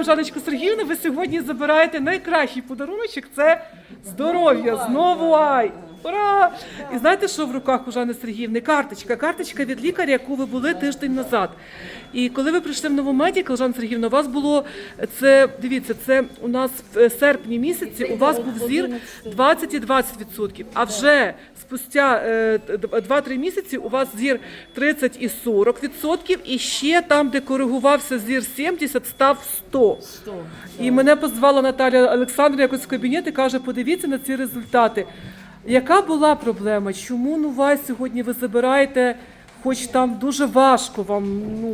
Жаночко Сергіївна, ви сьогодні забираєте найкращий подаруночок це здоров'я. Знову ай! Ура! І знаєте, що в руках у Жани Сергіївни? Карточка. Карточка від лікаря, яку ви були тиждень назад. І коли ви прийшли в нову медикал, Жанна Сергіївна, у вас було це, дивіться, це у нас в серпні місяці у вас був зір 20 і 20%. А вже спустя е, д- 2-3 місяці у вас зір 30 і 40%, і ще там, де коригувався зір 70, став 100. І мене позвала Наталя Олександрівна якось в кабінет і каже, подивіться на ці результати. Яка була проблема? Чому ну вас сьогодні ви забираєте, хоч там дуже важко вам, ну,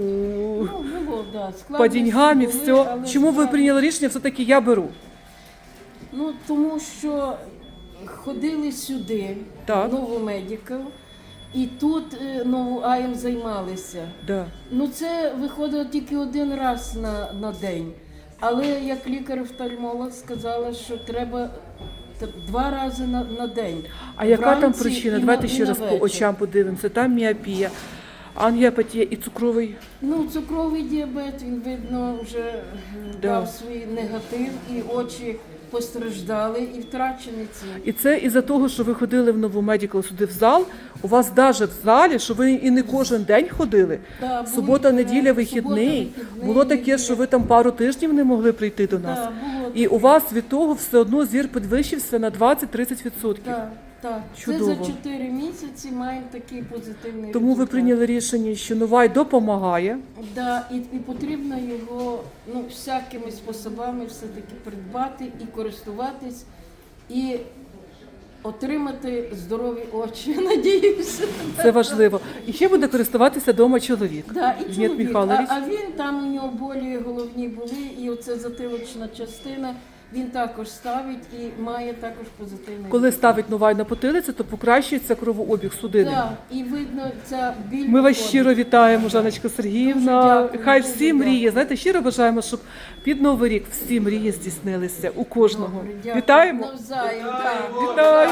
Ну, було, да. по деньгам і все. Чому ви прийняли рішення, все-таки я беру? Ну, тому що ходили сюди, Так. нову медикал, і тут е, нову Аєм займалися. Да. Ну, це виходило тільки один раз на, на день. Але як лікар-офтальмолог сказала, що треба два рази на, на день. А яка там Вранці причина? і Давайте на- ще на раз по вечір. очам подивимося. Там міопія, ангіопатія і цукровий. Ну, цукровий діабет, він, видно, вже Да. дав свій негатив, і очі постраждали, і втрачені ці. І це із-за того, що ви ходили в нову медикал сюди в зал. У вас навіть в залі, що ви і не кожен день ходили. Да, були Субота, неділя, вихідний. субота, вихідний, Було таке, що ви там пару тижнів не могли прийти до нас. Да, було І у вас від того все одно зір підвищився на 20-30%. Так, так. Чудово. Це за 4 місяці маємо такий позитивний Тому ви результат. прийняли рішення, що Новай допомагає. Да, і, і потрібно його ну, всякими способами все-таки придбати і користуватись, і отримати здорові очі, надіюся. Це важливо. І ще буде користуватися вдома чоловік. Да, і Леонід чоловік. А, Михайлович. а він там у нього болі головні були, і оце затилочна частина. Він також ставить і має також позитивний. Коли ставить Новай на потилицю, то покращується кровообіг судини. Так, і видно ця біль. Ми вас щиро вітаємо, Жаночка Сергіївна. Дуже дякую, Хай дуже всі мрії, дякую. знаєте, щиро бажаємо, щоб під Новий рік всі мрії здійснилися у кожного. Дякую. Вітаємо! Навзаєм, так. Вітаю!